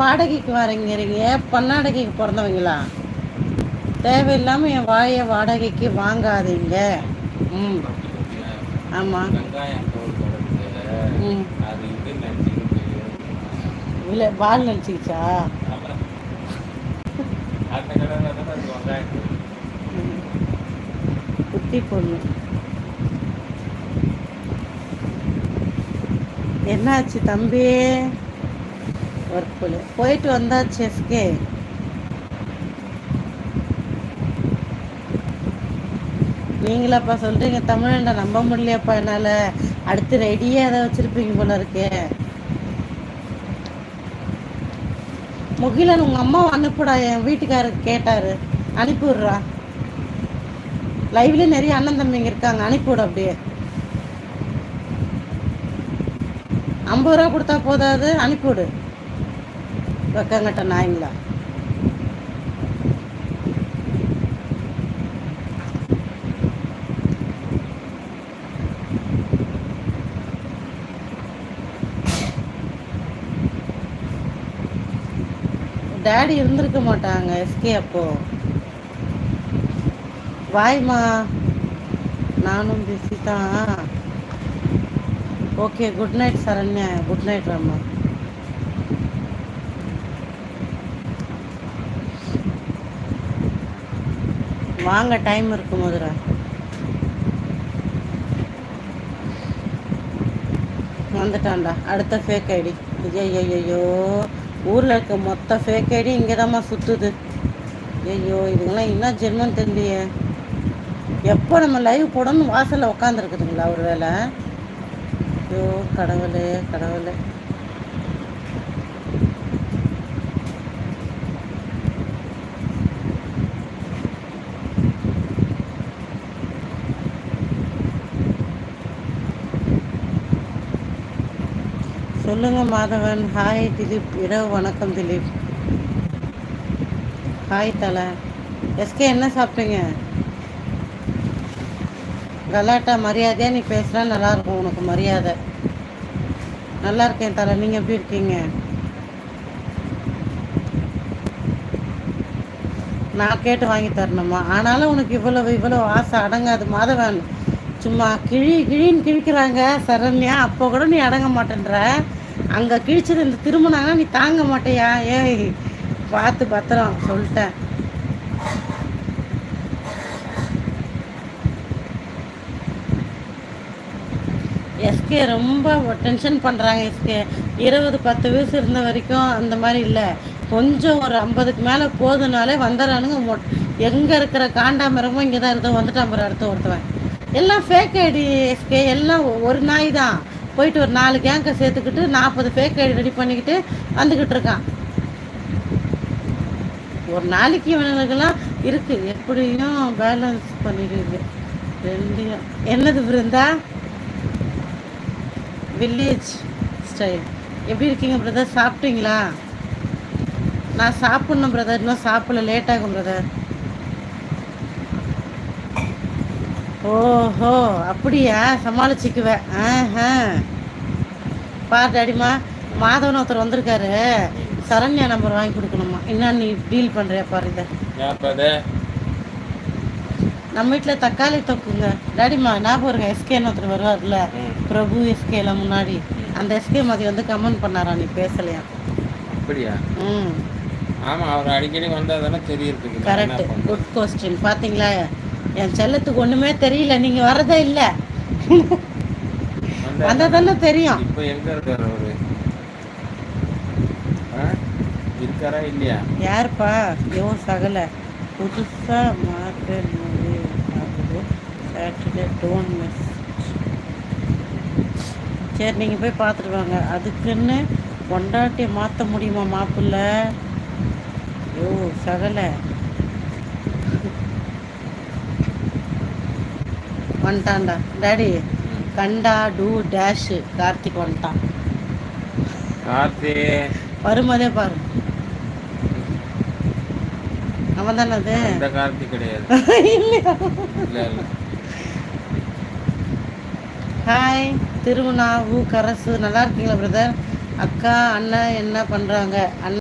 வாடகைக்கு வரீங்கிறீங்க. பன்னாடகைக்கு பிறந்தவங்களா? தேவையில்லாமல் என் வாயை வாடகைக்கு வாங்காதீங்க. ம். ஆமாம் ம். இல்லை பால் நினச்சிக்கிச்சா. குட்டி பொண்ணு. என்னாச்சு தம்பி? ஒர்க்கில் போயிட்டு வந்தால் செஃப்கே. நீங்களாப்பா சொல்றீங்க தமிழண்ட நம்ப முடியலையாப்பா என்னால். அடுத்து ரெடியாக ஏதாவது வச்சுருப்பீங்க போல இருக்கே. முகிலன் உங்கள் அம்மா அனுப்புடா என் வீட்டுக்காரர் கேட்டார். அனுப்பி விட்றா நிறைய அண்ணன் தம்பிங்க இருக்காங்க அனுப்பிவிடு அப்படியே. ஐம்பது ரூபா கொடுத்தா போதாது அனுப்பிவிடு. வெக்கங்கட்ட நாய்ங்களா? டேடி இருந்திருக்க மாட்டாங்க எஸ்கே அப்போ. வாய்மா நானும் பிஸி தான். Okay good night Saranya. Good night Rama வாங்க டைம் இருக்கு மதுரை. வந்துட்டான்டா. அடுத்த ஃபேக் ஐடி ஐயோ ஊரில் இருக்க மொத்த ஃபேக் ஐடி இங்கே தான்மா சுற்றுது ஐயோ இதுங்களாம் என்ன ஜென்மம் தெரியலையே. எப்போ நம்ம லைவ் போடணும்னு வாசலில் உட்காந்துருக்குதுங்களா ஒரு வேலை ஐயோ கடவுளே கடவுளே. சொல்லுங்க மாதவன். ஹாய் திலீப். இரவு வணக்கம் திலீப். ஹாய் தலை. எஸ்கே என்ன சாப்பிட்டீங்க? கலாட்டா மரியாதையாக நீ பேசுனா நல்லா இருக்கும் உனக்கு மரியாதை. நல்லா இருக்கேன் தலை. நீங்கள் எப்படி இருக்கீங்க? நான் கேட்டு வாங்கி தரணுமா? ஆனாலும் உனக்கு இவ்வளவு இவ்வளவு ஆசை அடங்காது மாதவன். சும்மா கிழி கிழின்னு கிழிக்கிறாங்க. சரண்யா அப்போ கூட நீ அடங்க மாட்டேன்ற. அங்கே கிழிச்சது இந்த திரும்பினாங்கன்னா நீ தாங்க மாட்டியா? ஏய் பார்த்து பத்திரம் சொல்லிட்டேன். எஸ்கே ரொம்ப டென்ஷன் பண்ணுறாங்க எஸ்கே. இருபது பத்து வயசு இருந்த வரைக்கும் அந்த மாதிரி இல்லை. கொஞ்சம் ஒரு ஐம்பதுக்கு மேலே போதுனாலே வந்துடுறானுங்க எங்கே இருக்கிற காண்டாமிரமும் இங்கே தான் இருந்தோம் வந்துட்டான் பாரு அடுத்த ஒருத்தவன். எல்லாம் ஃபேக் ஐடி எஸ்கே எல்லாம் ஒரு நாய் தான். போயிட்டு ஒரு நாலு கேங்கை சேர்த்துக்கிட்டு நாற்பது ஃபேக் ஐடி ரெடி பண்ணிக்கிட்டு வந்துக்கிட்டு இருக்கான். ஒரு நாளைக்கு இவனுங்களுக்கெல்லாம் இருக்குது எப்படியும் பேலன்ஸ் பண்ணிடுது ரெண்டையும். என்னது பிருந்தா வில்லேஜ் ஸ்டைல் எப்படி இருக்கீங்க பிரதர் சாப்பிட்டீங்களா? நான் சாப்பிட்ணும் பிரதர் இன்னும் சாப்பிடல. லேட் ஆகும் பிரதர் ஓஹோ அப்படியா? சமாளிச்சுக்குவேன். ஆஹா. பார் டாடிமா மாதவன் ஒருத்தர் வந்திருக்காரு. சரண்யா நம்பர் வாங்கி கொடுக்கணுமா? என்ன நீ டீல் பண்ணுறியா பாரு இதை. நம்ம வீட்டில் தக்காளி தொக்குங்க. டாடிமா ஞாபகம் இருங்க எஸ்கேன்னு ஒருத்தர் வருவார்ல. பிரபு எஸ்கேல முன்னாடி. அந்த எஸ்கே மாதிரி வந்து கமெண்ட் பண்ணாரா நீ பேசலையா? அப்படியா? ம். ஆமா அவர் அடிக்கடி வந்தா தானே என்ன கரெக்ட்? குட் கொஸ்டின் பாத்தீங்களா? என் செல்லத்துக்கு ஒண்ணுமே தெரியல நீங்க வரதே இல்ல. வந்தா வந்தா தானே தெரியும். இப்ப எங்க இருக்காரு அவரு? இருக்காரா இல்லையா? யாருப்பா? யோ சகல. புதுசா மார்க்கெட் மூவி ஆகுது. சாட்டர்டே டோன்ட் மிஸ் சரி நீங்க போய் பார்த்துட்டு வாங்க. அதுக்குன்னு பொண்டாட்டியை மாற்ற முடியுமா மாப்பிள்ள? யோ சகல. வந்துட்டான்டா. டாடி. கண்டா டூ டேஷ் கார்த்திக் வந்துட்டான். கார்த்தி வரும்போதே பாரு. அவன் தானே அது இந்த கார்த்தி கிடையாது. இல்லையா? இல்ல இல்ல. ஹாய் திருவண்ணா ஊ கரசு. நல்லா இருக்கீங்களா பிரதர் அக்கா அண்ணன் என்ன பண்ணுறாங்க அண்ணன்